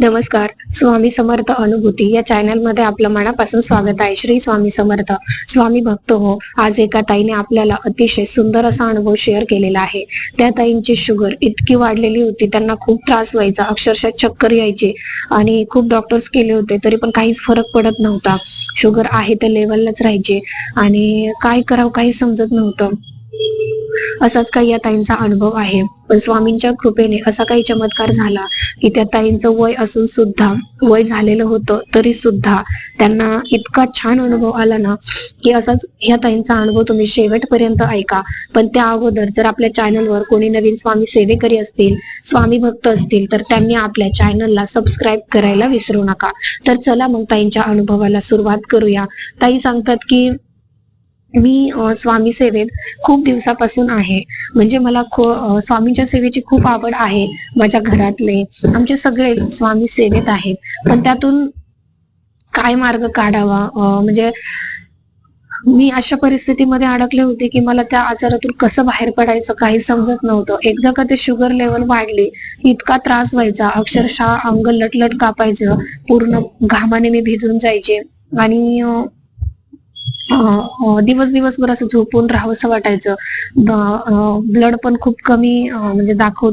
नमस्कार स्वामी समर्थ अनुभूती. या चॅनलमध्ये आपलं मनापासून स्वागत आहे. श्री स्वामी समर्थ. स्वामी भक्त हो आज एका ताईने आपल्याला अतिशय सुंदर असा अनुभव शेअर केलेला आहे. त्या ताईंची शुगर इतकी वाढलेली होती त्यांना खूप त्रास व्हायचा अक्षरशः चक्कर यायचे आणि खूप डॉक्टर्स केले होते तरी पण काहीच फरक पडत नव्हता. शुगर आहे त्या लेवललाच राहायचे आणि काय करावं काही समजत नव्हतं. असाच काही या ताईंचा अनुभव आहे. पण स्वामींच्या कृपेने असा काही चमत्कार झाला की त्या ताईंचं वय असून सुद्धा वय झालेलं होतं तरी सुद्धा त्यांना इतका छान अनुभव आला ना की असाच ह्या ताईंचा अनुभव तुम्ही शेवटपर्यंत ऐका. पण त्या अगोदर जर आपल्या चॅनलवर कोणी नवीन स्वामी सेवेकरी असतील स्वामी भक्त असतील तर त्यांनी आपल्या चॅनलला सबस्क्राईब करायला विसरू नका. तर चला मग ताईंच्या अनुभवाला सुरुवात करूया. ताई सांगतात की मी स्वामी सेवेत खूप दिवसापासून आहे. म्हणजे मला स्वामींच्या सेवेची खूप आवड आहे माझ्या घरातले. आमचे सगळे स्वामी सेवेत आहेत. पण त्यातून काय मार्ग काढावा? म्हणजे मी अशा परिस्थितीमध्ये अडकले होते की मला त्या आजारातून कसं बाहेर पडायचं काही समजत नव्हतं. एकदा का ते शुगर लेवल वाढली इतका त्रास व्हायचा अक्षरशः अंग लटलट कापायचं पूर्ण घामाने मी भिजून जायचे. आणि दिवस दिवसभर असं झोपून राहावंसं वाटायचं. ब्लड पण खूप कमी म्हणजे दाखव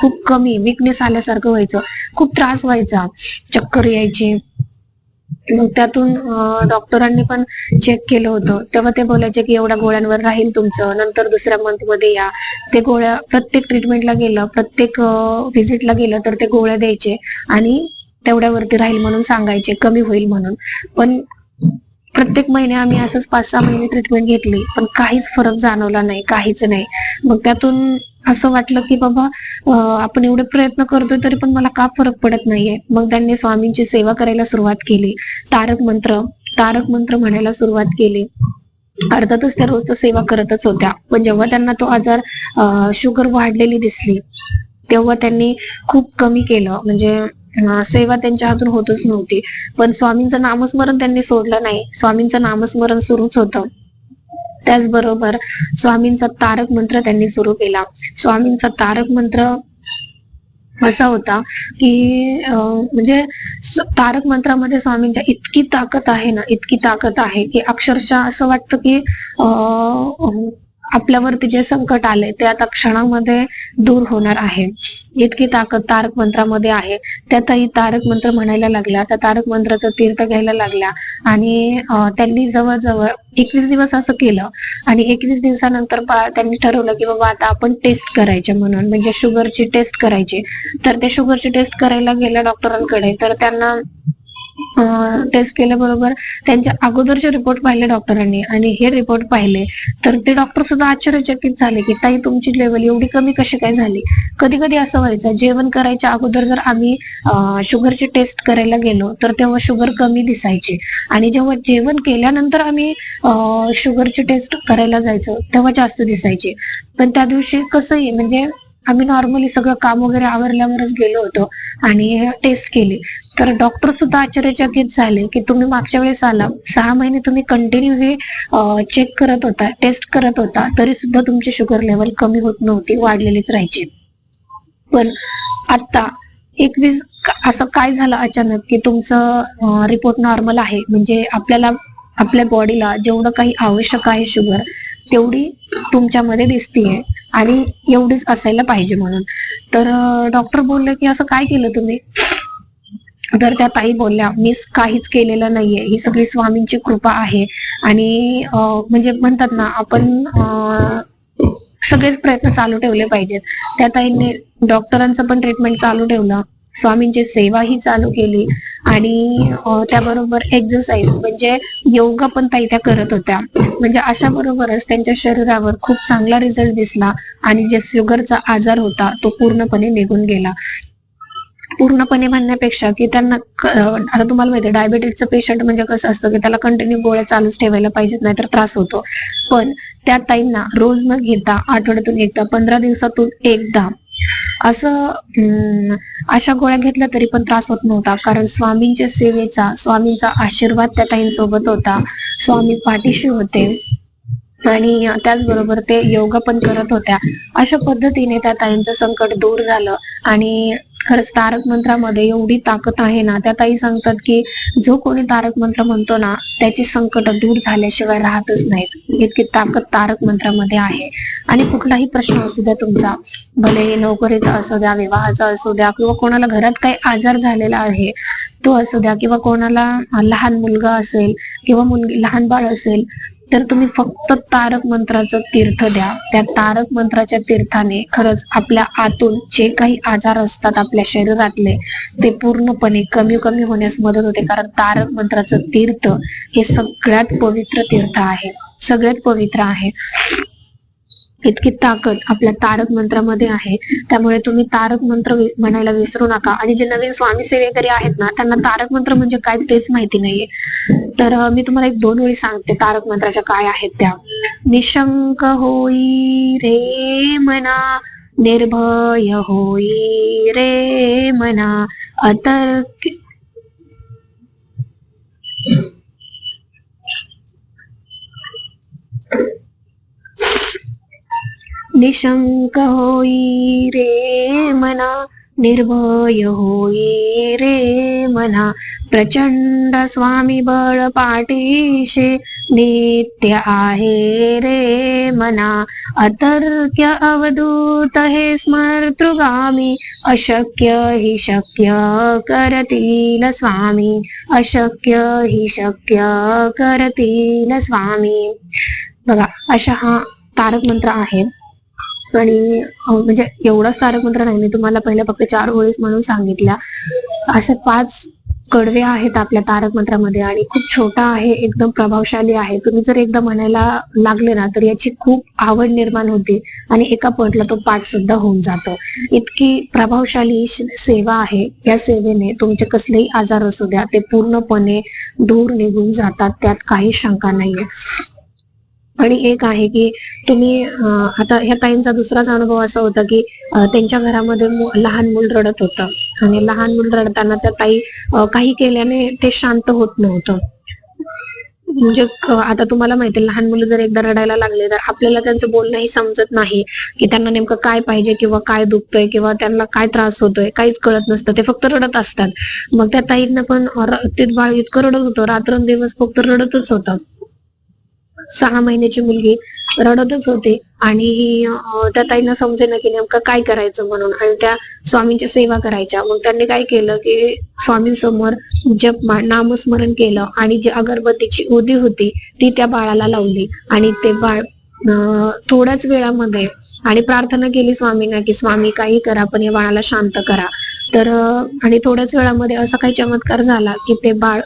खूप कमी विकनेस आल्यासारखं व्हायचं. खूप त्रास व्हायचा. चक्कर यायची. मग त्यातून डॉक्टरांनी पण चेक केलं होतं. तेव्हा ते बोलायचे की एवढ्या गोळ्यांवर राहील तुमचं. नंतर दुसऱ्या मंथमध्ये या. ते गोळ्या प्रत्येक ट्रीटमेंटला गेलं. प्रत्येक व्हिजिटला गेलं तर ते गोळ्या द्यायचे आणि तेवढ्यावरती राहील म्हणून सांगायचे. कमी होईल म्हणून. पण प्रत्येक महिने आम्ही असंच पाच सहा महिने ट्रीटमेंट घेतली पण काहीच फरक जाणवला नाही काहीच नाही. मग त्यातून असं वाटलं की बाबा आपण एवढे प्रयत्न करतोय तरी पण मला का फरक पडत नाहीये? मग त्यांनी स्वामींची सेवा करायला सुरुवात केली. तारक मंत्र तारक मंत्र म्हणायला सुरुवात केली. अर्थातच त्या रोज तर सेवा करतच होत्या. पण जेव्हा त्यांना तो आजार शुगर वाढलेली दिसली तेव्हा त्यांनी खूप कमी केलं. म्हणजे सेवा त्यांच्या हातून होतच नव्हती. पण स्वामींचं नामस्मरण त्यांनी सोडलं नाही. स्वामींचं नामस्मरण सुरूच होतं. त्याचबरोबर स्वामींचा तारक मंत्र त्यांनी सुरू केला. स्वामींचा तारक मंत्र असा होता की म्हणजे तारक मंत्रामध्ये स्वामींच्या इतकी ताकद आहे ना इतकी ताकद आहे की अक्षरशः असं वाटतं की अं, आपल्यावरती जे संकट आले ते आता क्षणामध्ये दूर होणार आहे. इतकी ताकद तारक मंत्रामध्ये आहे. त्यातही तारक मंत्र म्हणायला लागल्या त्या तारक मंत्राचं तीर्थ घ्यायला लागल्या आणि त्यांनी जवळजवळ एकवीस दिवस असं केलं. आणि एकवीस दिवसानंतर त्यांनी ठरवलं की बाबा आता आपण टेस्ट करायचे म्हणून. म्हणजे शुगरची टेस्ट करायची. तर ते शुगरची टेस्ट करायला गेल्या डॉक्टरांकडे तर त्यांना टेस्ट केल्याबरोबर त्यांच्या अगोदरचे रिपोर्ट पाहिले डॉक्टरांनी आणि हे रिपोर्ट पाहिले तर ते डॉक्टर सुद्धा आश्चर्यचकित झाले की ताई तुमची लेवल एवढी कमी कशी काय झाली? कधी कधी असं व्हायचं जेवण करायच्या अगोदर जर आम्ही शुगरची टेस्ट करायला गेलो तर तेव्हा शुगर कमी दिसायची. आणि जेव्हा जेवण केल्यानंतर आम्ही शुगरची टेस्ट करायला जायचो तेव्हा जास्त दिसायची. पण त्या दिवशी कसंही म्हणजे आम्ही नॉर्मली सगळं काम वगैरे आवरल्यावरच गेलो होतो आणि टेस्ट केली. तर डॉक्टर सुद्धा आश्चर्यचकित झाले की तुम्ही मागच्या वेळेस आला. सहा महिने तुम्ही कंटिन्यू हे चेक करत होता टेस्ट करत होता तरी सुद्धा तुमची शुगर लेवल कमी होत नव्हती वाढलेलीच राहायची. पण आता एकवीस असं काय झालं अचानक की तुमचं रिपोर्ट नॉर्मल आहे. म्हणजे आपल्याला आपल्या बॉडीला जेवढं काही आवश्यक आहे शुगर तेवढी तुमच्यामध्ये दिसतीये आणि एवढीच असायला पाहिजे म्हणून. तर डॉक्टर बोलले की असं काय केलं तुम्ही? तर त्या ताई बोलल्या मी काहीच केलेलं नाहीये. ही सगळी स्वामींची कृपा आहे. आणि म्हणजे म्हणतात ना आपण सगळेच प्रयत्न चालू ठेवले पाहिजेत. त्या ताईंनी डॉक्टरांचं पण ट्रीटमेंट चालू ठेवलं. स्वामींची सेवा ही चालू केली. आणि त्याबरोबर एक्झरसाइज म्हणजे योगा पण ताई त्या करत होत्या. म्हणजे अशा बरोबरच त्यांच्या शरीरावर खूप चांगला रिझल्ट दिसला आणि जे शुगरचा आजार होता तो पूर्णपणे निघून गेला. पूर्णपणे म्हणण्यापेक्षा की त्यांना आता तुम्हाला माहिती डायबेटीजचं पेशंट म्हणजे कसं असतं की त्याला कंटिन्यू गोळ्या चालूच ठेवायला पाहिजेत नाहीतर त्रास होतो. पण त्या ताईंना रोज न घेता आठवड्यातून एकदा पंधरा दिवसातून एकदा असं अशा गोळ्या घेतल्या तरी पण त्रास होत नव्हता. कारण स्वामींच्या सेवेचा स्वामींचा आशीर्वाद त्या ताईंसोबत होता. स्वामी पाठीशी होते. आणि त्याचबरोबर ते योगा पण करत होत्या. अशा पद्धतीने त्या ताईंचं संकट दूर झालं. आणि खरंच तारक मंत्रामध्ये एवढी ताकद आहे ना त्या ताई सांगतात की जो कोणी तारक मंत्र म्हणतो ना त्याची संकट दूर झाल्याशिवाय राहतच नाहीत. इतकी ताकद तारक मंत्रामध्ये आहे. आणि कुठलाही प्रश्न असू द्या तुमचा भले नोकरीचा असू द्या विवाहाचा असू द्या किंवा कोणाला घरात काही आजार झालेला आहे तो असू द्या किंवा कोणाला लहान मुलगा असेल किंवा मुलगी लहान बाळ असेल तर तुम्ही फक्त तारक मंत्राचं तीर्थ द्या. त्या तारक मंत्राच्या तीर्थाने खरंच आपल्या आतून जे काही आजार असतात आपल्या शरीरातले ते पूर्णपणे कमी कमी होण्यास मदत होते. कारण तारक मंत्राचं तीर्थ हे सगळ्यात पवित्र तीर्थ आहे. सगळ्यात पवित्र आहे. इतकी ताकद आपल्या तारक मंत्रामध्ये आहे. त्यामुळे तुम्ही तारक मंत्र म्हणायला विसरू नका. आणि जे नवीन स्वामी सेवेकरी आहेत ना त्यांना तारक मंत्र म्हणजे काय तेच माहिती नाहीये. तर मी तुम्हाला एक दोन वेळी सांगते तारक मंत्राच्या काय आहेत त्या. निशंक होई रे मना निर्भय होई रे मना अतर्क निशंक होई रे मना निर्भय होई रे मना। प्रचंड स्वामी बळ पाठीशे नित्य आहे रे मना। अतर्क्य अवधूत हे स्मर्तृगामी अशक्य हि शक्य करतील स्वामी। अशक्य हि शक्य करतील स्वामी। बघा अशा हा तारक मंत्र आहे. आणि म्हणजे एवढाच तारक मंत्र नाही मी तुम्हाला पहिले फक्त चार ओळीच म्हणून सांगितल्या. अशा पाच कडवे आहेत आपल्या तारक मंत्रामध्ये आणि खूप छोटा आहे एकदम प्रभावशाली आहे. तुम्ही जर एकदा म्हणायला लागले ना तर याची खूप आवड निर्माण होते आणि एका पॉइंटला तो पाठ सुद्धा होऊन जातो. इतकी प्रभावशाली सेवा आहे. या सेवेने तुमचे कसलेही आजार असू द्या ते पूर्णपणे दूर निघून जातात त्यात काही शंका नाहीये. आणि एक आहे की तुम्ही आता ह्या ताईंचा दुसराच अनुभव असा होता की त्यांच्या घरामध्ये लहान मूल रडत होतं. आणि लहान मूल रडताना त्या ताई काही केल्याने ते शांत होत नव्हतं. म्हणजे आता तुम्हाला माहिती लहान मुलं जर एकदा रडायला लागले तर आपल्याला त्यांचं बोलणंही समजत नाही की त्यांना नेमकं काय पाहिजे किंवा काय दुखतंय किंवा त्यांना काय त्रास होतोय काहीच कळत नसतं. ते फक्त रडत असतात. मग त्या ताईंना पण ते बाळ इतकं रडत होतं रात्रंदिवस फक्त रडतच होतं. सहा महिन्याची मुलगी रडतच होती आणि त्या ताईंना समजेना की नेमकं काय करायचं म्हणून आणि त्या स्वामींची सेवा करायच्या. मग त्यांनी काय केलं की स्वामींसमोर जप नामस्मरण केलं आणि जी अगरबत्तीची उदी होती ती त्या बाळाला लावली आणि ते बाळ थोड्याच वेळामध्ये आणि प्रार्थना केली स्वामींना की स्वामी काही करा पण या बाळाला शांत करा. तर आणि थोड्याच वेळामध्ये असा काही चमत्कार झाला की ते बाळ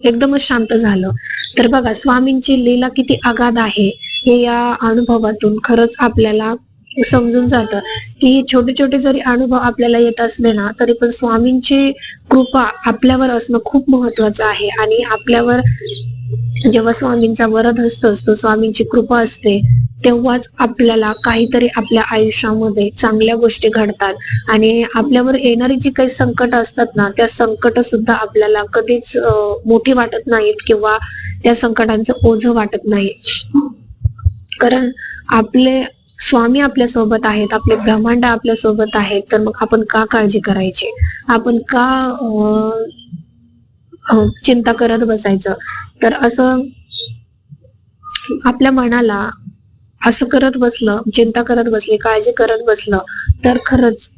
एकदमच शांत झालं. तर बघा स्वामींची लीला किती अगाध आहे हे या अनुभवातून खरंच आपल्याला समजून जातं. की छोटे छोटे जरी अनुभव आपल्याला येत असले ना तरी पण स्वामींची कृपा आपल्यावर असणं खूप महत्वाचं आहे. आणि आपल्यावर जेव्हा स्वामींचा वरद हस्त असतो स्वामींची कृपा असते तेव्हाच आपल्याला काहीतरी आपल्या आयुष्यामध्ये चांगल्या गोष्टी घडतात. आणि आपल्यावर येणारी जी काही संकट असतात ना त्या संकट सुद्धा आपल्याला कधीच मोठी वाटत नाहीत किंवा त्या संकटांचं ओझ वाटत नाही. कारण आपले स्वामी आपल्यासोबत आहेत आपले ब्रह्मांड आपल्यासोबत आहेत तर मग आपण का काळजी करायची? आपण का चिंता करत बसायचं? तर असं आपल्या मनाला असं करत बसलं चिंता करत बसली काळजी करत बसलं तर खरंच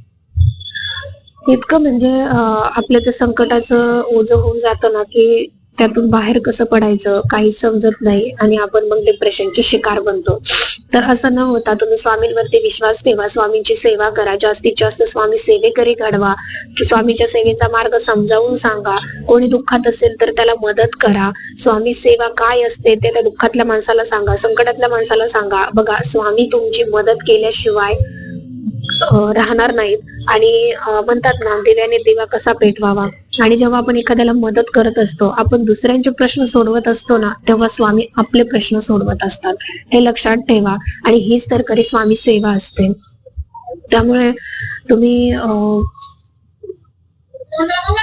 इतकं म्हणजे आपल्या त्या संकटाचं ओझं होऊन जातं ना की त्यातून बाहेर कसं पडायचं काही समजत नाही आणि आपण मग डिप्रेशनची शिकार बनतो. तर असं न होता तुम्ही स्वामींवरती विश्वास ठेवा स्वामींची सेवा करा जास्तीत जास्त स्वामी सेवेकरी घडवा. की स्वामीच्या सेवेचा मार्ग समजावून सांगा. कोणी दुःखात असेल तर त्याला मदत करा. स्वामी सेवा काय असते ते त्या दुःखातल्या माणसाला सांगा संकटातल्या माणसाला सांगा. बघा स्वामी तुमची मदत केल्याशिवाय राहणार नाहीत. आणि म्हणतात ना दिव्याने दिवा कसा पेटवावा? आणि जेव्हा आपण एखाद्याला मदत करत असतो आपण दुसऱ्यांचे प्रश्न सोडवत असतो ना तेव्हा स्वामी आपले प्रश्न सोडवत असतात. हे लक्षात ठेवा. आणि हीच तर खरी स्वामी सेवा असते. त्यामुळे तुम्ही अं, हो